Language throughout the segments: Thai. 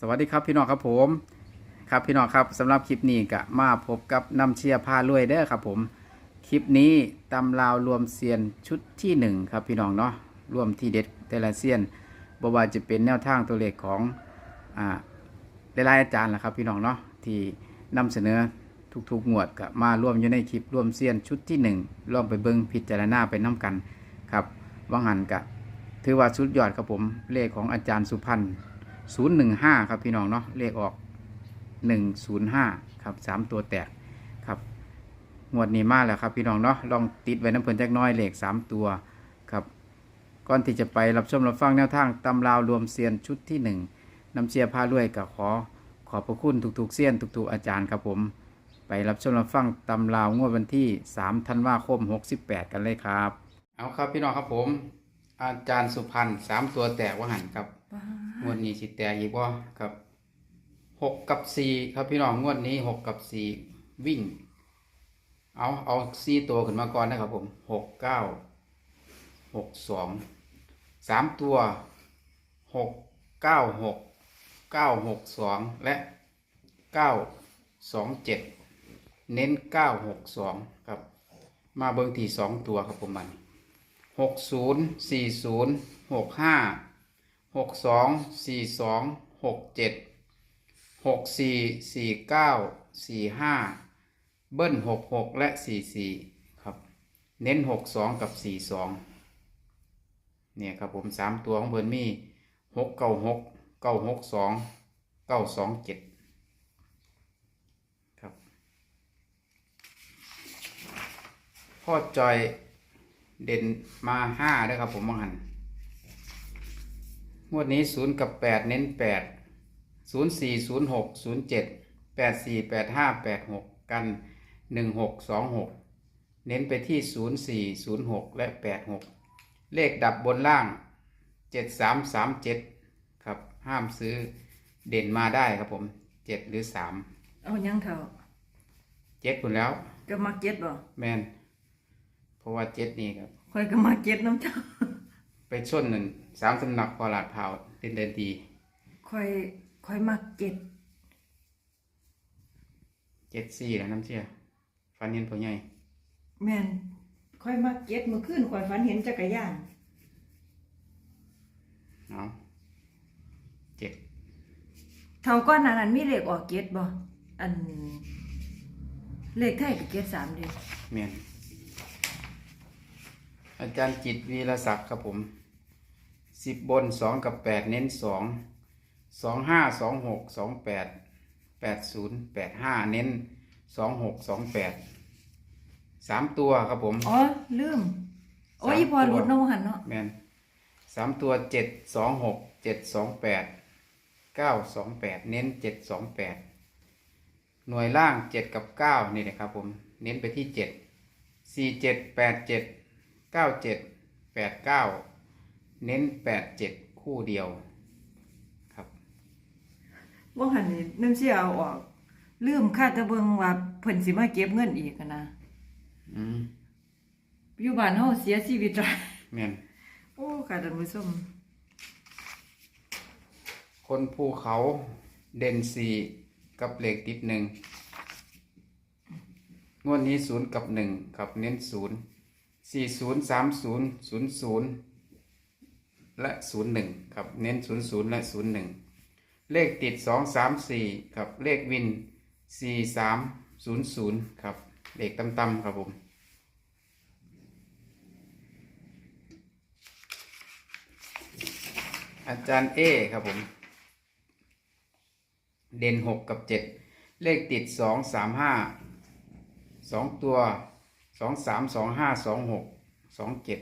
สวัสดีครับพี่น้องครับผม ครับพี่น้องครับสำหรับคลิปนี้ก็มาพบกับน้ำเชียร์ผ้ารวยเด้อครับผม คลิปนี้ตำราวรวมเซียนชุดที่หนึ่งครับพี่น้องเนาะรวมที่เด็ดแต่ละเซียนบว่าจะเป็นแนวทางตัวเลขของอ่าหลายๆอาจารย์ละครับพี่น้องเนาะที่นำเสนอทุกๆงวดก็มาร่วมอยู่ในคลิปรวมเซียนชุดที่หนึ่งลองไปเบิ้งพิจารณาไปน้กันครับว่างหันกะถือว่าสุดยอดครับผมเลขของอาจารย์สุพรรณ ศูนย์หนึ่งห้าครับพี่น้องเนาะเลขออกหนึ่งศูนย์ห้าครับสามตัวแตกครับงวดนี้มาแล้วครับพี่น้องเนาะลองติดไว้น้ำเพลินจักน้อยเลขสามตัวครับก่อนที่จะไปรับชมรับฟังแนวทางตำราวรวมเซียนชุดที่หนึ่งน้ำเชียร์พารวยกับขอขอบพระคุณทุกๆเซียนทุกๆอาจารย์ครับผม ไปรับชมรับฟังตำราวงวดวันที่3ธันวาคม 68 กันเลยครับ เอาครับพี่น้องครับผม อาจารย์สุพรรณสามตัวแตกว่าหันครับ งวดนี้สิแตกอีกว่าครับหกกับสี่ครับพี่น้องงวดนี้หกกับสี่วิ่ง เอาเอาสี่ตัวขึ้นมาก่อนนะครับผมหกเก้าหกสองสามตัวหกเก้าหกเก้าหกสองและเก้าสองเจ็ดเน้นเก้าหกสองครับ มาเบิ้งที่สองตัวครับผมมันหกศูนย์สี่ศูนย์หกห้า หกสองสี่สองหกเจ็ดหกสี่สี่เก้าสี่ห้าเบิ้ลหกหกและสี่สี่ครับ เน้นหกสองกับสี่สองเนี่ยครับผมสามตัวของเบิร์นมี่หกเก้าหกเก้าหกสองเก้าสองเจ็ดครับ พ่อจอยเด่นมาห้าด้วยครับผมมังหัน งวดนี้ศูนย์กับแปดเน้นแปดศูนย์สี่ศูนย์หกศูนย์เจ็ดแปดสี่แปดห้าแปดหกกันหนึ่งหกสองหกเน้นไปที่ศูนย์สี่ศูนย์หกและแปดหกเลขดับบนล่างเจ็ดสามสามเจ็ดครับห้ามซื้อเด่นมาได้ครับผมเจ็ดหรือสามเอายังเถอะเจ็ดคุณแล้วก็มาเก็ตบ่แมนเพราะว่าเจ็ดนี่ครับคอยก็มาเก็ตน้ำเจ้า ไปชนหนึ่งสามสำนักพอลาดพร้าวเด่นเด่นดีคอยคอยมาเก็ตเจ็ดสี่แล้วน้ำเชี่ยฟันเห็นพ่อใหญ่แม่นคอยมาเก็ตเมื่อคืนคอยฝันเห็นจักรยานเอาเจ็ดเท่าก้อนหนานั้นมีเลขออกเก็ตบ่อันเลขไทยกับเก็ตสามเดียวเมียน อาจารย์จิตวีรศักดิ์ครับผมสิบบนสองกับแปดเน้นสองสองห้าสองหกสองแปดแปดศูนย์แปดห้าเน้นสองหกสองแปดสามตัวครับผมอ๋อลืม โอ้ยสามอีพอตัวหลุดน้องหันเนาะแมนสามตัวเจ็ดสองหกเจ็ดสองแปดเก้าสองแปดเน้นเจ็ดสองแปดหน่วยล่างเจ็ดกับเก้านี่นะครับผม เน้นไปที่เจ็ดสี่เจ็ดแปดเจ็ด เก้าเจ็ดแปดเก้าเน้นแปดเจ็ดคู่เดียวครับว่าหันนี่น้ำเสียเอาออกลืมค่าตะเบิงว่าเพิ่นสิมาเก็บเงินอีกอะนะอืมอยู่บ้านเฮาเสียชีวิตหลายแมนโอ้ค่ะท่านผู้ชมคนภูเขาเด่นสี่กับเหล็กติดหนึ่งงวดนี้ศูนย์กับหนึ่งครับเน้นศูนย์ สี่ศูนย์สามศูนย์ศูนย์ศูนย์และศูนย์หนึ่งครับ เน้นศูนย์ศูนย์และศูนย์หนึ่งเลขติดสองสามสี่ครับ เลขวินสี่สามศูนย์ศูนย์ครับ เลขต่ำๆครับผมอาจารย์เอครับผม เด่นหกกับเจ็ดเลขติดสองสามห้าสองตัว สองสามสองห้าสองหกสองเจ็ด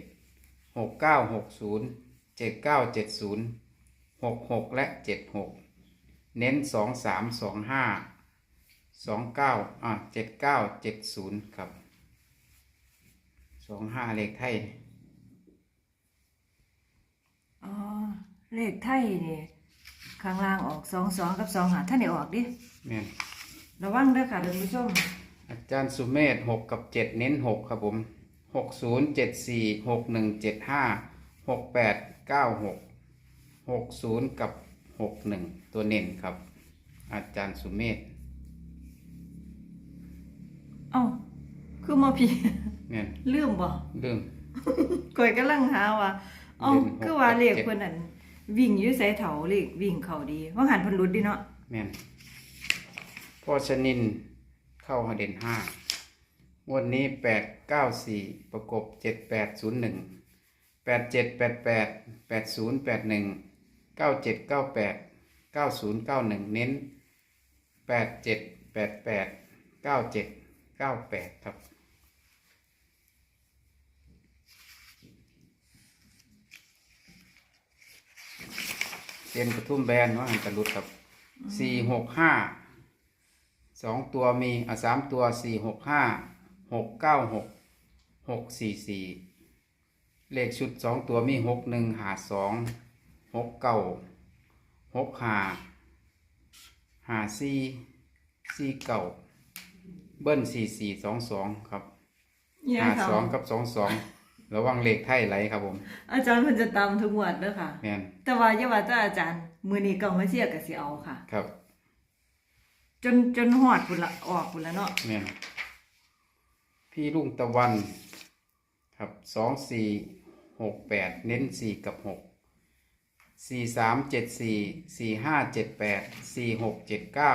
หกเก้าหกศูนย์เจ็ดเก้าเจ็ดศูนย์หกหกและเจ็ดหกเน้นสองสามสองห้าสองเก้าอะเจ็ดเก้าเจ็ดศูนย์ครับสองห้าเลขไทยอ๋อเลขไทยนี่ข้างล่างออกสองสองกับสองหาท่านได้ออกดิแม่น ระวังเด้อค่ะท่านผู้ชม อาจารย์สุเมธหกกับเจ็ดเน้นหกครับผมหกศูนย์เจ็ดสี่หกหนึ่งเจ็ดห้าหกแปดเก้าหกหกศูนย์กับหกหนึ่งตัวเน้นครับ อาจารย์สุเมธเอ้าคือมาพี่แม่นลืมบ่เรื่องก่อยกำลังหาว่าเอ้าเด่นหกคือว่าเลขกับเจ็ดเพิ่นนั่นวิ่งอยู่ไสเถาเลขวิ่งเข้าดีว่าหันเพิ่นหลุดดิเนาะแม่นพ่อชนิน เข้าหาเด่นห้าวันนี้แปดเก้าสี่ประกบเจ็ดแปดศูนย์หนึ่งแปดเจ็ดแปดแปดแปดศูนย์แปดหนึ่งเก้าเจ็ดเก้าแปดเก้าศูนย์เก้าหนึ่งเน้นแปดเจ็ดแปดแปดเก้าเจ็ดเก้าแปดครับเซียนกระทุ่มแบนว่าหันกระลุดครับสี่หกห้า องตัวมีอะสามตัวสี่หกห้าหกเก้าหกหกสี่สี่เลขชุดสองตัวมีหกหนึ่งหาสองหกเก้าหกหาหาสี่สี่เก้าเบิ้ลสี่สี่สองสองครับเนี่ยหาค่ะสองกับสองสองระวังเลขไทยไหลครับผม อาจารย์เพิ่นจะตามทุกงวดเด้อค่ะแม่นแต่ว่าอย่าว่าแต่อาจารย์มื้อนี้เก่ามาเชียร์ก็สิเอาค่ะ ครับ จนจนฮอดพุ่นละออกพุ่นละเนาะแม่นพี่ลุงตะวันครับสองสี่หกแปดเน้นสี่กับหกสี่สามเจ็ดสี่สี่ห้าเจ็ดแปดสี่หกเจ็ดเก้า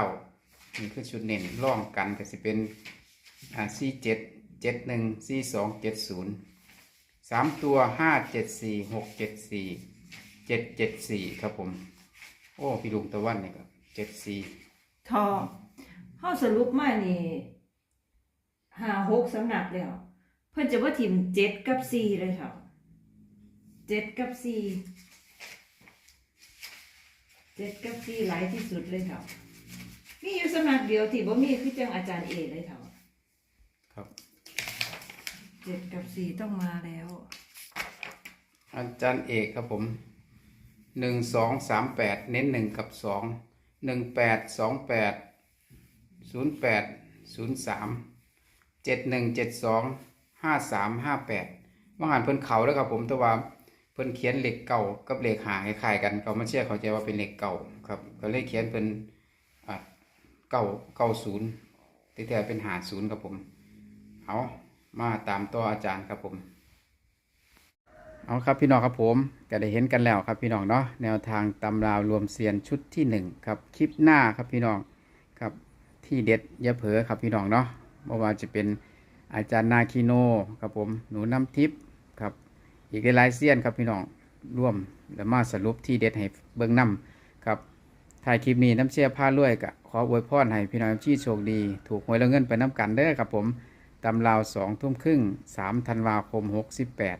นี่คือชุดเน้นร่องกันก็สิเป็นอ่าสี่เจ็ดเจ็ดหนึ่งสี่สองเจ็ดศูนย์สามตัวห้าเจ็ดสี่หกเจ็ดสี่เจ็ดเจ็ดสี่ครับผม โอ้ พี่ลุงตะวันนี่ครับเจ็ดสี่ ทอเฮาสรุปมานี่ห้าหกสำนักแล้ว เพิ่นจะว่าทีมเจ็ดกับสี่เลยค่ะเจ็ดกับสี่เจ็ดกับสี่หลายที่สุดเลยค่ะมีอยู่สำนักเดียวที่บ่มีคือจังอาจารย์เอเลยค่ะครับเจ็ดกับสี่ต้องมาแล้ว อาจารย์เอกครับผมหนึ่งสองสามแปดเน้นหนึ่งกับสอง หนึ่งแปดสองแปดศูนย์แปดศูนย์สามเจ็ดหนึ่งเจ็ดสองห้าสามห้าแปดว่างานเพิ่นเขาแล้วครับผมแต่ว่าเพิ่นเขียนเหล็กเก่ากับเหล็กหาคล้ายกันเขาไม่เชื่อเขาใจว่าเป็นเหล็กเก่าครับก็เลยเขียนเป็นเก้าเก้าศูนย์ที่แท้เป็นหาศูนย์ครับผมเอามาตามตัวอาจารย์ครับผม เอาครับพี่น้องครับผมก็ได้เห็นกันแล้วครับพี่น้องเนาะแนวทางตำราวรวมเซียนชุดที่หนึ่งครับคลิปหน้าครับพี่น้องครับที่เด็ดยาเผลอครับพี่น้องเนาะไม่ว่าจะเป็นอาจารย์นาคิโนครับผมหนูน้ำทิพย์ครับอีกหลายเซียนครับพี่น้องร่วมแล้วมาสรุปที่เด็ดให้เบิ้งน้ำครับถ่ายคลิปนี้น้ำเชี่ยผ้าลวยกะขออวยพรให้พี่น้องที่โชคดี ถูกหวยแล้วเงินไปน้ำกันเด้อครับผมตำราวสองทุ่มครึ่งสามธันวาคมหกสิบแปด